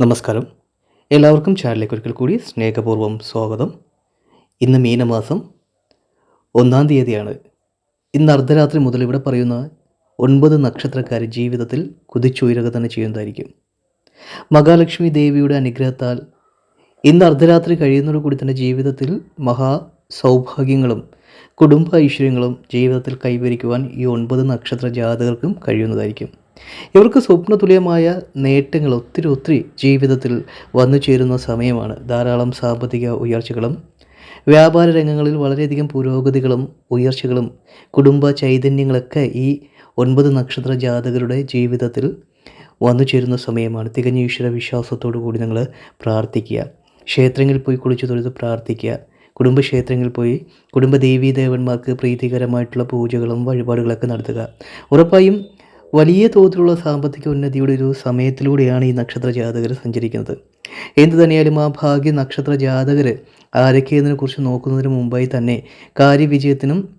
നമസ്കാരം. എല്ലാവർക്കും ചാനലിലേക്ക് ഒരിക്കൽ കൂടി സ്നേഹപൂർവം സ്വാഗതം. ഇന്ന് മീനമാസം ഒന്നാം തീയതിയാണ്. ഇന്ന് അർദ്ധരാത്രി മുതൽ ഇവിടെ പറയുന്ന ഒൻപത് നക്ഷത്രക്കാർ ജീവിതത്തിൽ കുതിച്ചുയരുക തന്നെ ചെയ്യുന്നതായിരിക്കും. മഹാലക്ഷ്മി ദേവിയുടെ അനുഗ്രഹത്താൽ ഇന്ന് അർദ്ധരാത്രി കഴിയുന്നതോടു കൂടി തന്നെ ജീവിതത്തിൽ മഹാ സൗഭാഗ്യങ്ങളും കുടുംബ ഐശ്വര്യങ്ങളും ജീവിതത്തിൽ കൈവരിക്കുവാൻ ഈ ഒൻപത് നക്ഷത്ര ജാതകർക്കും കഴിയുന്നതായിരിക്കും. ഇവർക്ക് സ്വപ്ന തുല്യമായ നേട്ടങ്ങൾ ഒത്തിരി ഒത്തിരി ജീവിതത്തിൽ വന്നു ചേരുന്ന സമയമാണ്. ധാരാളം സാമ്പത്തിക ഉയർച്ചകളും വ്യാപാര രംഗങ്ങളിൽ വളരെയധികം പുരോഗതികളും ഉയർച്ചകളും കുടുംബ ചൈതന്യങ്ങളൊക്കെ ഈ ഒൻപത് നക്ഷത്ര ജാതകരുടെ ജീവിതത്തിൽ വന്നു ചേരുന്ന സമയമാണ്. തികഞ്ഞ ഈശ്വര വിശ്വാസത്തോടു കൂടി നിങ്ങൾ പ്രാർത്ഥിക്കുക. ക്ഷേത്രങ്ങളിൽ പോയി കുളിച്ചു തൊഴുത് പ്രാർത്ഥിക്കുക. കുടുംബക്ഷേത്രങ്ങളിൽ പോയി കുടുംബ ദേവീ ദേവന്മാർക്ക് പ്രീതികരമായിട്ടുള്ള പൂജകളും വഴിപാടുകളൊക്കെ നടത്തുക. ഉറപ്പായും വലിയ തോതിലുള്ള സാമ്പത്തിക ഉന്നതിയുടെ ഒരു സമയത്തിലൂടെയാണ് ഈ നക്ഷത്ര ജാതകർ സഞ്ചരിക്കുന്നത്. എന്തു തന്നെയാലും ആ ഭാഗ്യ നക്ഷത്ര ജാതകർ ആരൊക്കെയെന്നതിനെ കുറിച്ച് നോക്കുന്നതിന് മുമ്പായി തന്നെ കാര്യവിജയത്തിനും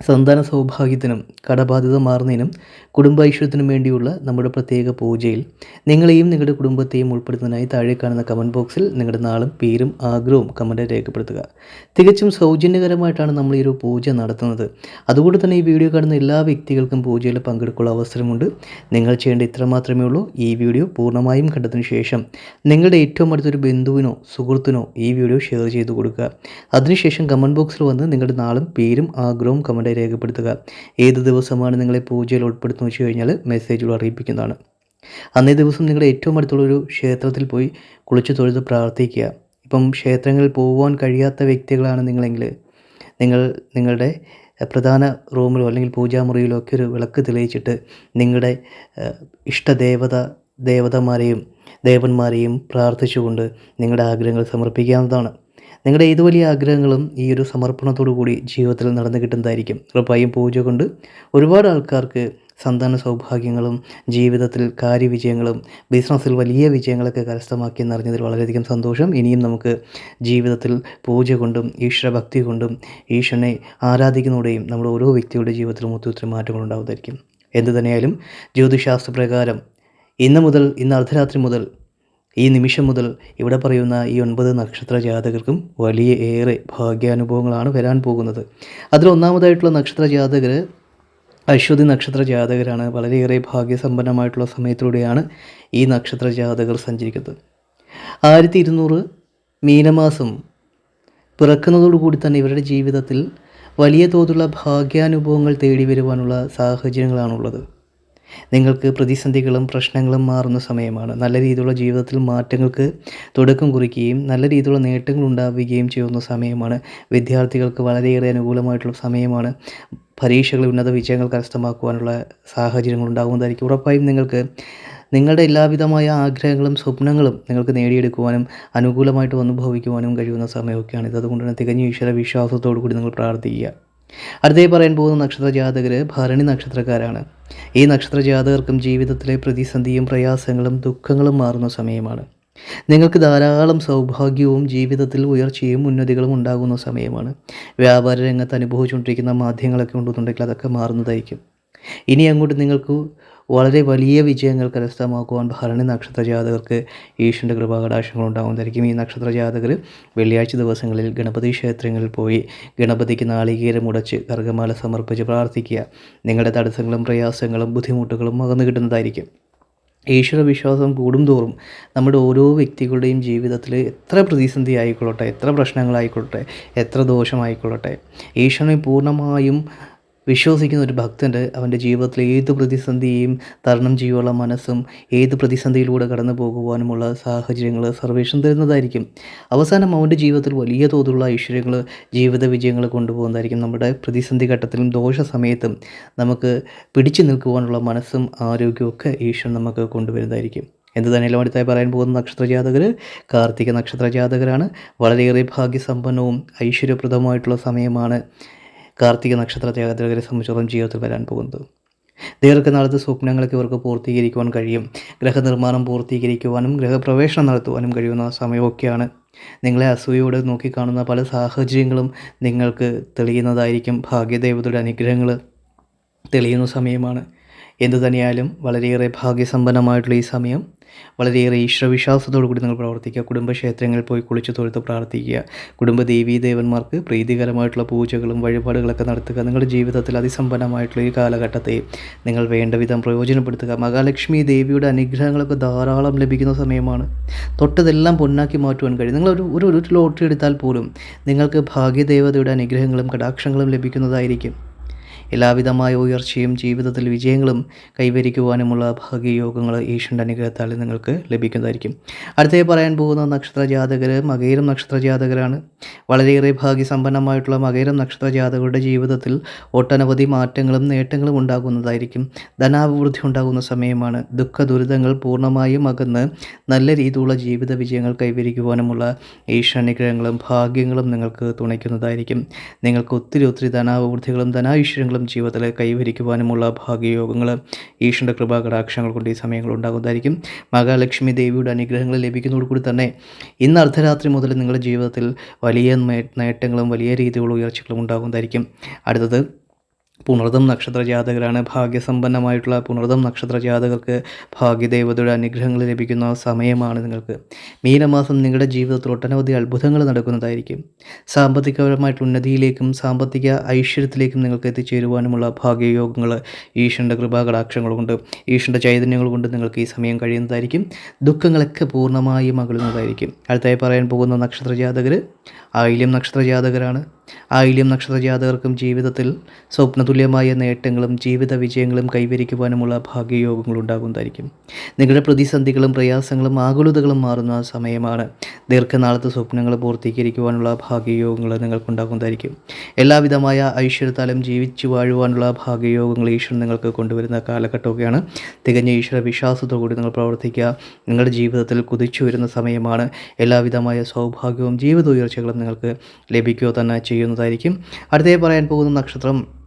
സന്താന സൗഭാഗ്യത്തിനും കടബാധ്യത മാറുന്നതിനും കുടുംബൈശ്വര്യത്തിനും വേണ്ടിയുള്ള നമ്മുടെ പ്രത്യേക പൂജയിൽ നിങ്ങളെയും നിങ്ങളുടെ കുടുംബത്തെയും ഉൾപ്പെടുത്തുന്നതിനായി താഴെ കാണുന്ന കമന്റ് ബോക്സിൽ നിങ്ങളുടെ നാളും പേരും ആഗ്രഹവും കമന്റ് രേഖപ്പെടുത്തുക. തികച്ചും സൗജന്യകരമായിട്ടാണ് നമ്മൾ ഈ ഒരു പൂജ നടത്തുന്നത്. അതുകൊണ്ട് തന്നെ ഈ വീഡിയോ കാണുന്ന എല്ലാ വ്യക്തികൾക്കും പൂജയിൽ പങ്കെടുക്കാനുള്ള അവസരമുണ്ട്. നിങ്ങൾ ചെയ്യേണ്ട ഇത്ര മാത്രമേ ഉള്ളൂ. ഈ വീഡിയോ പൂർണമായും കണ്ടതിന് ശേഷം നിങ്ങളുടെ ഏറ്റവും അടുത്തൊരു ബന്ധുവിനോ സുഹൃത്തിനോ ഈ വീഡിയോ ഷെയർ ചെയ്ത് കൊടുക്കുക. അതിനുശേഷം കമന്റ് ബോക്സിൽ വന്ന് നിങ്ങളുടെ നാളും പേരും ആഗ്രഹവും കമന്റ് രേഖപ്പെടുത്തുക. ഏത് ദിവസമാണ് നിങ്ങളെ പൂജയിൽ ഉൾപ്പെടുത്തുന്നത് വെച്ച് കഴിഞ്ഞാൽ മെസ്സേജുകൾ അറിയിപ്പിക്കുന്നതാണ്. അന്നേ ദിവസം നിങ്ങളുടെ ഏറ്റവും അടുത്തുള്ളൊരു ക്ഷേത്രത്തിൽ പോയി കുളിച്ചു തൊഴുത് പ്രാർത്ഥിക്കുക. ഇപ്പം ക്ഷേത്രങ്ങളിൽ പോകുവാൻ കഴിയാത്ത വ്യക്തികളാണ് നിങ്ങളെങ്കിൽ നിങ്ങൾ നിങ്ങളുടെ പ്രധാന റൂമിലോ അല്ലെങ്കിൽ പൂജാമുറിയിലോ ഒക്കെ ഒരു വിളക്ക് തെളിയിച്ചിട്ട് നിങ്ങളുടെ ഇഷ്ടദേവത ദേവതമാരെയും ദേവന്മാരെയും പ്രാർത്ഥിച്ചുകൊണ്ട് നിങ്ങളുടെ ആഗ്രഹങ്ങൾ സമർപ്പിക്കാവുന്നതാണ്. നിങ്ങളുടെ ഏത് വലിയ ആഗ്രഹങ്ങളും ഈ ഒരു സമർപ്പണത്തോടു കൂടി ജീവിതത്തിൽ നടന്നു കിട്ടുന്നതായിരിക്കും. ഉറപ്പായും പൂജ കൊണ്ട് ഒരുപാട് ആൾക്കാർക്ക് സന്താന സൗഭാഗ്യങ്ങളും ജീവിതത്തിൽ കാര്യവിജയങ്ങളും ബിസിനസ്സിൽ വലിയ വിജയങ്ങളൊക്കെ കരസ്ഥമാക്കി എന്നറിഞ്ഞതിൽ വളരെയധികം സന്തോഷം. ഇനിയും നമുക്ക് ജീവിതത്തിൽ പൂജ കൊണ്ടും ഈശ്വരഭക്തി കൊണ്ടും ഈശ്വരനെ ആരാധിക്കുന്നതോടെയും നമ്മുടെ ഓരോ വ്യക്തിയുടെ ജീവിതത്തിലും ഒത്തിരി ഒത്തിരി മാറ്റങ്ങൾ ഉണ്ടാവുന്നതായിരിക്കും. എന്തു തന്നെയായാലും ജ്യോതിശാസ്ത്രപ്രകാരം ഇന്ന് മുതൽ ഇന്ന് അർദ്ധരാത്രി മുതൽ ഈ നിമിഷം മുതൽ ഇവിടെ പറയുന്ന ഈ ഒൻപത് നക്ഷത്ര ജാതകർക്കും വലിയ ഏറെ ഭാഗ്യാനുഭവങ്ങളാണ് വരാൻ പോകുന്നത്. അതിൽ ഒന്നാമതായിട്ടുള്ള നക്ഷത്ര ജാതകർ അശ്വതി നക്ഷത്ര ജാതകരാണ്. വളരെയേറെ ഭാഗ്യസമ്പന്നമായിട്ടുള്ള സമയത്തിലൂടെയാണ് ഈ നക്ഷത്ര ജാതകർ സഞ്ചരിക്കുന്നത്. ആയിരത്തി ഇരുന്നൂറ് മീനമാസം പിറക്കുന്നതോടുകൂടി തന്നെ ഇവരുടെ ജീവിതത്തിൽ വലിയ തോതിലുള്ള ഭാഗ്യാനുഭവങ്ങൾ തേടി വരുവാനുള്ള സാഹചര്യങ്ങളാണുള്ളത്. നിങ്ങൾക്ക് പ്രതിസന്ധികളും പ്രശ്നങ്ങളും മാറുന്ന സമയമാണ്. നല്ല രീതിയിലുള്ള ജീവിതത്തിൽ മാറ്റങ്ങൾക്ക് തുടക്കം കുറിക്കുകയും നല്ല രീതിയിലുള്ള നേട്ടങ്ങൾ ഉണ്ടാവുകയും ചെയ്യുന്ന സമയമാണ്. വിദ്യാർത്ഥികൾക്ക് വളരെയേറെ അനുകൂലമായിട്ടുള്ള സമയമാണ്. പരീക്ഷകളിൽ ഉന്നത വിജയങ്ങൾ കരസ്ഥമാക്കുവാനുള്ള സാഹചര്യങ്ങൾ ഉണ്ടാകുന്നതായിരിക്കും. ഉറപ്പായും നിങ്ങൾക്ക് നിങ്ങളുടെ എല്ലാവിധമായ ആഗ്രഹങ്ങളും സ്വപ്നങ്ങളും നിങ്ങൾക്ക് നേടിയെടുക്കുവാനും അനുകൂലമായിട്ട് അനുഭവിക്കുവാനും കഴിയുന്ന സമയമൊക്കെയാണ് ഇത് അതുകൊണ്ടാണ് തികഞ്ഞ ഈശ്വര വിശ്വാസത്തോടു കൂടി നിങ്ങൾ പ്രാർത്ഥിക്കുക. അടുത്തേ പറയാൻ പോകുന്ന നക്ഷത്ര ജാതകർ ഭരണി നക്ഷത്രക്കാരാണ്. ഈ നക്ഷത്ര ജാതകർക്കും ജീവിതത്തിലെ പ്രതിസന്ധിയും പ്രയാസങ്ങളും ദുഃഖങ്ങളും മാറുന്ന സമയമാണ്. നിങ്ങൾക്ക് ധാരാളം സൗഭാഗ്യവും ജീവിതത്തിൽ ഉയർച്ചയും ഉന്നതികളും ഉണ്ടാകുന്ന സമയമാണ്. വ്യാപാര രംഗത്ത് അനുഭവിച്ചുകൊണ്ടിരിക്കുന്ന മാധ്യങ്ങളൊക്കെ ഉണ്ടെന്നുണ്ടെങ്കിൽ അതൊക്കെ മാറുന്നതായിരിക്കും. ഇനി അങ്ങോട്ട് നിങ്ങൾക്ക് വളരെ വലിയ വിജയങ്ങൾ കരസ്ഥമാക്കുവാൻ ഭരണി നക്ഷത്ര ജാതകർക്ക് ഈശ്വരന്റെ കൃപാകടാശങ്ങൾ ഉണ്ടാകുന്നതായിരിക്കും. ഈ നക്ഷത്ര ജാതകർ വെള്ളിയാഴ്ച ദിവസങ്ങളിൽ ഗണപതി ക്ഷേത്രങ്ങളിൽ പോയി ഗണപതിക്ക് നാളികേരം ഉടച്ച് കർഗമാല സമർപ്പിച്ച് പ്രാർത്ഥിക്കുക. നിങ്ങളുടെ തടസ്സങ്ങളും പ്രയാസങ്ങളും ബുദ്ധിമുട്ടുകളും അകന്നു കിട്ടുന്നതായിരിക്കും. ഈശ്വര വിശ്വാസം കൂടുംതോറും നമ്മുടെ ഓരോ വ്യക്തികളുടെയും ജീവിതത്തിൽ എത്ര പ്രതിസന്ധി ആയിക്കൊള്ളട്ടെ എത്ര പ്രശ്നങ്ങളായിക്കൊള്ളട്ടെ എത്ര ദോഷമായിക്കൊള്ളട്ടെ ഈശ്വരനെ പൂർണമായും വിശ്വസിക്കുന്ന ഒരു ഭക്തന്റെ അവന്റെ ജീവിതത്തിലെ ഏത് പ്രതിസന്ധിയും തരണം ചെയ്യുവാനുള്ള മനസ്സും ഏത് പ്രതിസന്ധിയിലൂടെ കടന്നു പോകുവാനുമുള്ള സാഹചര്യങ്ങൾ സർവേഷൻ തരുന്നതായിരിക്കും. അവസാനം അവന്റെ ജീവിതത്തിൽ വലിയ തോതിലുള്ള ഐശ്വര്യങ്ങൾ ജീവിത വിജയങ്ങൾ കൊണ്ടുപോകുന്നതായിരിക്കും. നമ്മുടെ പ്രതിസന്ധി ഘട്ടത്തിലും ദോഷ സമയത്തും നമുക്ക് പിടിച്ചു നിൽക്കുവാനുള്ള മനസ്സും ആരോഗ്യവും ഒക്കെ ഈശ്വരൻ നമുക്ക് കൊണ്ടുവരുന്നതായിരിക്കും. എന്ത് തന്നെയാലും അടുത്തായി പറയാൻ പോകുന്ന നക്ഷത്ര ജാതകർ കാർത്തിക നക്ഷത്ര ജാതകരാണ് വളരെയേറെ ഭാഗ്യസമ്പന്നവും ഐശ്വര്യപ്രദമായിട്ടുള്ള സമയമാണ്. കാർത്തിക നക്ഷത്ര ജാതകരെ സംബന്ധിച്ചോളം ജീവിതത്തിൽ വരാൻ പോകുന്നത്. ദീർഘനാളത്തെ സ്വപ്നങ്ങളൊക്കെ ഇവർക്ക് പൂർത്തീകരിക്കുവാൻ കഴിയും. ഗ്രഹനിർമ്മാണം പൂർത്തീകരിക്കുവാനും ഗ്രഹപ്രവേശനം നടത്തുവാനും കഴിയുന്ന സമയമൊക്കെയാണ്. നിങ്ങളെ അസൂയോടെ നോക്കിക്കാണുന്ന പല സാഹചര്യങ്ങളും നിങ്ങൾക്ക് തെളിയുന്നതായിരിക്കും ഭാഗ്യദേവതയുടെ അനുഗ്രഹങ്ങൾ. തെളിയുന്ന സമയമാണ്. എന്തു തന്നെയായാലും വളരെയേറെ ഭാഗ്യസമ്പന്നമായിട്ടുള്ള ഈ സമയം വളരെയേറെ ഈശ്വരവിശ്വാസത്തോടു കൂടി നിങ്ങൾ പ്രവർത്തിക്കുക. കുടുംബക്ഷേത്രങ്ങളിൽ പോയി കുളിച്ചു തൊഴുത്ത് പ്രാർത്ഥിക്കുക. കുടുംബ ദേവീ ദേവന്മാർക്ക് പ്രീതികരമായിട്ടുള്ള പൂജകളും വഴിപാടുകളൊക്കെ നടത്തുക. നിങ്ങളുടെ ജീവിതത്തിൽ അതിസമ്പന്നമായിട്ടുള്ള ഈ കാലഘട്ടത്തെ നിങ്ങൾ വേണ്ട വിധം പ്രയോജനപ്പെടുത്തുക. മഹാലക്ഷ്മി ദേവിയുടെ അനുഗ്രഹങ്ങളൊക്കെ ധാരാളം ലഭിക്കുന്ന സമയമാണ്. തൊട്ടതെല്ലാം പൊന്നാക്കി മാറ്റുവാൻ കഴിയും. നിങ്ങൾ ഒരു ഒരു ലോട്ടറി എടുത്താൽ പോലും നിങ്ങൾക്ക് ഭാഗ്യദേവതയുടെ അനുഗ്രഹങ്ങളും കടാക്ഷങ്ങളും ലഭിക്കുന്നതായിരിക്കും. എല്ലാവിധമായ ഉയർച്ചയും ജീവിതത്തിൽ വിജയങ്ങളും കൈവരിക്കുവാനുമുള്ള ഭാഗ്യയോഗങ്ങൾ ഈശ്വരന്റെ അനുഗ്രഹത്താൽ നിങ്ങൾക്ക് ലഭിക്കുന്നതായിരിക്കും. അടുത്തേ പറയാൻ പോകുന്ന നക്ഷത്ര ജാതകർ മകയിരം നക്ഷത്ര ജാതകരാണ്. വളരെയേറെ ഭാഗ്യസമ്പന്നമായിട്ടുള്ള മകയിരം നക്ഷത്ര ജാതകരുടെ ജീവിതത്തിൽ ഒട്ടനവധി മാറ്റങ്ങളും നേട്ടങ്ങളും ഉണ്ടാകുന്നതായിരിക്കും. ധനാഭിവൃദ്ധി ഉണ്ടാകുന്ന സമയമാണ്. ദുഃഖ ദുരിതങ്ങൾ പൂർണമായും അകന്ന് നല്ല രീതിയിലുള്ള ജീവിത വിജയങ്ങൾ കൈവരിക്കുവാനുമുള്ള ഈശ്വരനുഗ്രഹങ്ങളും ഭാഗ്യങ്ങളും നിങ്ങൾക്ക് തുണയ്ക്കുന്നതായിരിക്കും. നിങ്ങൾക്ക് ഒത്തിരി ഒത്തിരി ധനാഭിവൃദ്ധികളും ധനായുഷ്യങ്ങളും ജീവിതത്തിൽ കൈവരിക്കുവാനുമുള്ള ഭാഗ്യയോഗങ്ങൾ ഈശ്വരന്റെ കൃപാ കടാക്ഷങ്ങൾ കൊണ്ട് ഈ സമയങ്ങൾ ഉണ്ടാകുന്നതായിരിക്കും. മഹാലക്ഷ്മി ദേവിയുടെ അനുഗ്രഹങ്ങൾ ലഭിക്കുന്നതോടുകൂടി തന്നെ ഇന്ന് അർദ്ധരാത്രി മുതൽ നിങ്ങളുടെ ജീവിതത്തിൽ വലിയ നേട്ടങ്ങളും വലിയ രീതിയിലുള്ള ഉയർച്ചകളും ഉണ്ടാകുന്നതായിരിക്കും. അടുത്തത് പുണർദം നക്ഷത്ര ജാതകരാണ് ഭാഗ്യസമ്പന്നമായിട്ടുള്ള പുണർദം നക്ഷത്ര ജാതകർക്ക് ഭാഗ്യദേവതയുടെ അനുഗ്രഹങ്ങൾ ലഭിക്കുന്ന സമയമാണ് നിങ്ങൾക്ക്. മീനമാസം നിങ്ങളുടെ ജീവിതത്തിൽ ഒട്ടനവധി അത്ഭുതങ്ങൾ നടക്കുന്നതായിരിക്കും. സാമ്പത്തികപരമായിട്ടുള്ള ഉന്നതിയിലേക്കും സാമ്പത്തിക ഐശ്വര്യത്തിലേക്കും നിങ്ങൾക്ക് എത്തിച്ചേരുവാനുമുള്ള ഭാഗ്യയോഗങ്ങൾ ഈശ്വരന്റെ കൃപാകടാക്ഷങ്ങൾ കൊണ്ട് ഈശ്വരന്റെ ചൈതന്യങ്ങൾ കൊണ്ട് നിങ്ങൾക്ക് ഈ സമയം കഴിയുന്നതായിരിക്കും. ദുഃഖങ്ങളൊക്കെ പൂർണമായും അകലുന്നതായിരിക്കും. അടുത്തായി പറയാൻ പോകുന്ന നക്ഷത്ര ജാതകർ ആയില്യം നക്ഷത്ര ജാതകരാണ് ആയില്യം നക്ഷത്ര ജാതകർക്കും ജീവിതത്തിൽ സ്വപ്നതുല്യമായ നേട്ടങ്ങളും ജീവിത വിജയങ്ങളും കൈവരിക്കുവാനുമുള്ള ഭാഗ്യയോഗങ്ങൾ ഉണ്ടാകുന്നതായിരിക്കും നിങ്ങളുടെ പ്രതിസന്ധികളും പ്രയാസങ്ങളും ആകുലതകളും മാറുന്ന സമയമാണ് ദീർഘനാളത്തെ സ്വപ്നങ്ങൾ പൂർത്തീകരിക്കുവാനുള്ള ഭാഗ്യയോഗങ്ങൾ നിങ്ങൾക്കുണ്ടാകുന്നതായിരിക്കും. എല്ലാവിധമായ ഐശ്വര്യത്താലും ജീവിച്ചു വാഴുവാനുള്ള ഭാഗ്യയോഗങ്ങൾ ഈശ്വരൻ നിങ്ങൾക്ക് കൊണ്ടുവരുന്ന കാലഘട്ടമൊക്കെയാണ്. തികഞ്ഞ ഈശ്വര വിശ്വാസത്തോടുകൂടി നിങ്ങൾ പ്രവർത്തിക്കുക. നിങ്ങളുടെ ജീവിതത്തിൽ കുതിച്ചു വരുന്ന സമയമാണ്. എല്ലാവിധമായ സൗഭാഗ്യവും ജീവിത ഉയർച്ചകളും നിങ്ങൾക്ക് ലഭിക്കുക തന്നെ ചെയ്യുന്നതായിരിക്കും. അടുത്തേ പറയാൻ പോകുന്ന നക്ഷത്രം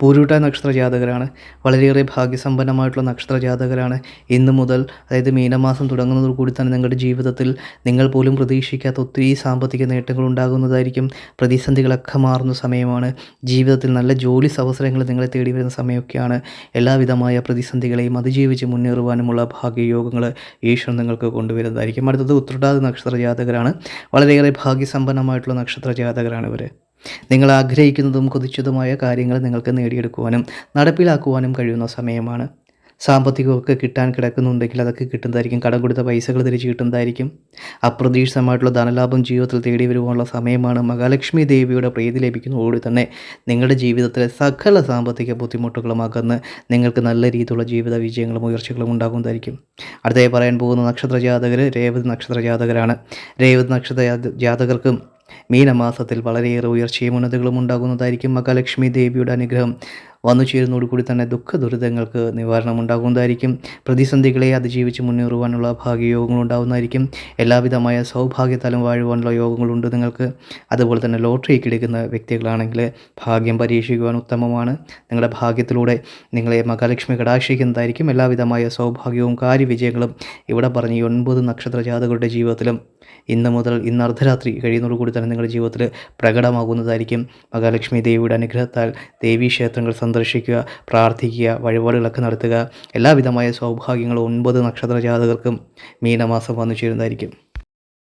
പൂരുട്ട നക്ഷത്ര ജാതകരാണ് വളരെയേറെ ഭാഗ്യസമ്പന്നമായിട്ടുള്ള നക്ഷത്ര ജാതകരാണ് ഇന്ന് മുതൽ അതായത് മീനമാസം തുടങ്ങുന്നതോടു കൂടി തന്നെ നിങ്ങളുടെ ജീവിതത്തിൽ നിങ്ങൾ പോലും പ്രതീക്ഷിക്കാത്ത ഒത്തിരി സാമ്പത്തിക നേട്ടങ്ങൾ ഉണ്ടാകുന്നതായിരിക്കും. പ്രതിസന്ധികളൊക്കെ മാറുന്ന സമയമാണ്. ജീവിതത്തിൽ നല്ല ജോലി അവസരങ്ങൾ നിങ്ങളെ തേടി വരുന്ന സമയമൊക്കെയാണ്. എല്ലാവിധമായ പ്രതിസന്ധികളെയും അതിജീവിച്ച് മുന്നേറുവാനുമുള്ള ഭാഗ്യയോഗങ്ങൾ ഈശ്വരൻ നിങ്ങൾക്ക് കൊണ്ടുവരുന്നതായിരിക്കും. അടുത്തത് ഉത്രട്ടാതി നക്ഷത്ര ജാതകരാണ് വളരെയേറെ ഭാഗ്യസമ്പന്നമായിട്ടുള്ള നക്ഷത്ര ജാതകരാണ് ഇവർ നിങ്ങൾ ആഗ്രഹിക്കുന്നതും കൊതിച്ചതുമായ കാര്യങ്ങൾ നിങ്ങൾക്ക് നേടിയെടുക്കുവാനും നടപ്പിലാക്കുവാനും കഴിയുന്ന സമയമാണ്. സാമ്പത്തികമൊക്കെ കിട്ടാൻ കിടക്കുന്നുണ്ടെങ്കിൽ അതൊക്കെ കിട്ടുന്നതായിരിക്കും. കടം കൊടുത്ത പൈസകൾ തിരിച്ച് കിട്ടുന്നതായിരിക്കും. അപ്രതീക്ഷിതമായിട്ടുള്ള ധനലാഭം ജീവിതത്തിൽ തേടി വരുവാനുള്ള സമയമാണ്. മഹാലക്ഷ്മി ദേവിയുടെ പ്രീതി ലഭിക്കുന്നതോടുകൂടി തന്നെ നിങ്ങളുടെ ജീവിതത്തിലെ സകല സാമ്പത്തിക ബുദ്ധിമുട്ടുകളും അകന്ന് നിങ്ങൾക്ക് നല്ല രീതിയിലുള്ള ജീവിത വിജയങ്ങളും ഉയർച്ചകളും ഉണ്ടാകുന്നതായിരിക്കും. അടുത്തതായി പറയാൻ പോകുന്ന നക്ഷത്ര ജാതകർ രേവതി നക്ഷത്ര ജാതകരാണ് രേവതി നക്ഷത്ര ജാതകർക്കും മീനമാസത്തിൽ വളരെയേറെ ഉയർച്ചയും ഉന്നതകളും ഉണ്ടാകുന്നതായിരിക്കും മഹാലക്ഷ്മി ദേവിയുടെ അനുഗ്രഹം. വന്നു ചേരുന്നതോടുകൂടി തന്നെ ദുഃഖ ദുരിതങ്ങൾക്ക് നിവാരണം ഉണ്ടാകുന്നതായിരിക്കും പ്രതിസന്ധികളെ അതിജീവിച്ച് മുന്നേറുവാനുള്ള ഭാഗ്യയോഗങ്ങൾ ഉണ്ടാകുന്നതായിരിക്കും എല്ലാവിധമായ സൗഭാഗ്യതലം വാഴുവാനുള്ള യോഗങ്ങളുണ്ട് നിങ്ങൾക്ക്. അതുപോലെ തന്നെ ലോട്ടറിക്ക് എടുക്കുന്ന വ്യക്തികളാണെങ്കിൽ ഭാഗ്യം പരീക്ഷിക്കുവാൻ ഉത്തമമാണ്. നിങ്ങളുടെ ഭാഗ്യത്തിലൂടെ നിങ്ങളെ മഹാലക്ഷ്മി കടാക്ഷിക്കുന്നതായിരിക്കും എല്ലാവിധമായ സൗഭാഗ്യവും കാര്യവിജയങ്ങളും ഇവിടെ പറഞ്ഞ ഒൻപത് നക്ഷത്ര ജാതകരുടെ ജീവിതത്തിലും ഇന്ന് മുതൽ ഇന്ന് അർദ്ധരാത്രി കഴിയുന്നതോടുകൂടി തന്നെ നിങ്ങളുടെ ജീവിതത്തിൽ പ്രകടമാകുന്നതായിരിക്കും. മഹാലക്ഷ്മി ദേവിയുടെ അനുഗ്രഹത്താൽ ദേവീ ക്ഷേത്രങ്ങൾ സന്ദർശിക്കുക പ്രാർത്ഥിക്കുക വഴിപാടുകളൊക്കെ നടത്തുക. എല്ലാവിധമായ സൗഭാഗ്യങ്ങളും ഒൻപത് നക്ഷത്ര ജാതകർക്കും മീനമാസം വന്നു ചേരുന്നതായിരിക്കും.